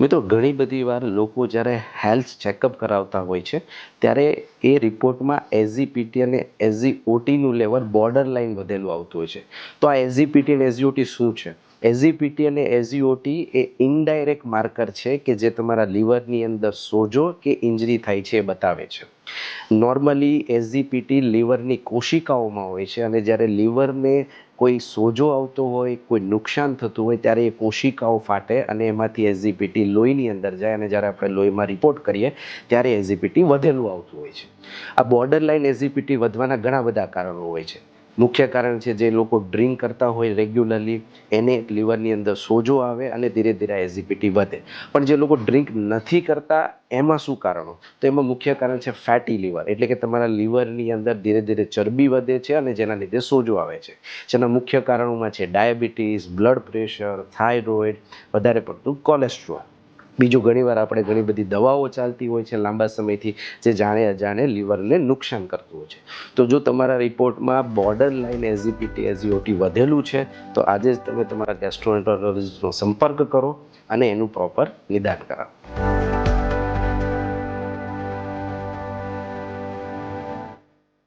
મિત્રો, ઘણી બધી વાર લોકો જ્યારે હેલ્થ ચેકઅપ કરાવતા હોય છે, ત્યારે એ રિપોર્ટમાં એઝીપીટી અને એઝીઓટીનું લેવલ બોર્ડર લાઇન વધેલું આવતું હોય છે. તો આ એઝીપીટી અને એઝીઓટી શું છે? એઝીપીટી અને એઝીઓટી એ ઇનડાયરેક્ટ માર્કર છે કે જે તમારા લીવરની અંદર સોજો કે ઇન્જરી થાય છે એ બતાવે છે. નોર્મલી એઝીપીટી લીવરની કોશિકાઓમાં હોય છે અને જ્યારે લીવરને કોઈ સોજો આવતો હોય, કોઈ નુકસાન થતું હોય, ત્યારે એ કોશિકાઓ ફાટે અને એમાંથી એઝીપીટી લોહીની અંદર જાય અને જ્યારે આપણે લોહીમાં રિપોર્ટ કરીએ, ત્યારે એઝીપીટી વધેલું આવતું હોય છે. આ બોર્ડર લાઇન એઝીપીટી વધવાના ઘણા બધા કારણો હોય છે. મુખ્ય કારણ છે જે લોકો ડ્રિંક કરતા હોય રેગ્યુલરલી એને લીવરની અંદર સોજો આવે અને ધીરે ધીરે એસિડિટી વધે. પણ જે લોકો ડ્રિંક નથી કરતા, એમાં શું કારણો? તો એમાં મુખ્ય કારણ છે ફેટી લીવર એટલે કે તમારા લીવરની અંદર ધીરે ધીરે ચરબી વધે છે અને જેના લીધે સોજો આવે છે. જેના મુખ્ય કારણોમાં છે ડાયાબિટીસ, બ્લડ પ્રેશર, થાઇરોઇડ, વધારે પડતું કોલેસ્ટ્રોલ બીજું ઘણીવાર આપણે ઘણી બધી દવાઓ ચાલતી હોય છે લાંબા સમયથી જે જાણે અજાણે લીવરને નુકસાન કરતું હોય છે. તો જો તમારા રિપોર્ટમાં બોર્ડર લાઇન એઝીપીટી એઝીઓટી વધેલું છે, તો આજે જ તમે તમારા ગેસ્ટ્રોએન્ટરોલોજીસ્ટનો સંપર્ક કરો અને એનું પ્રોપર નિદાન કરાવો.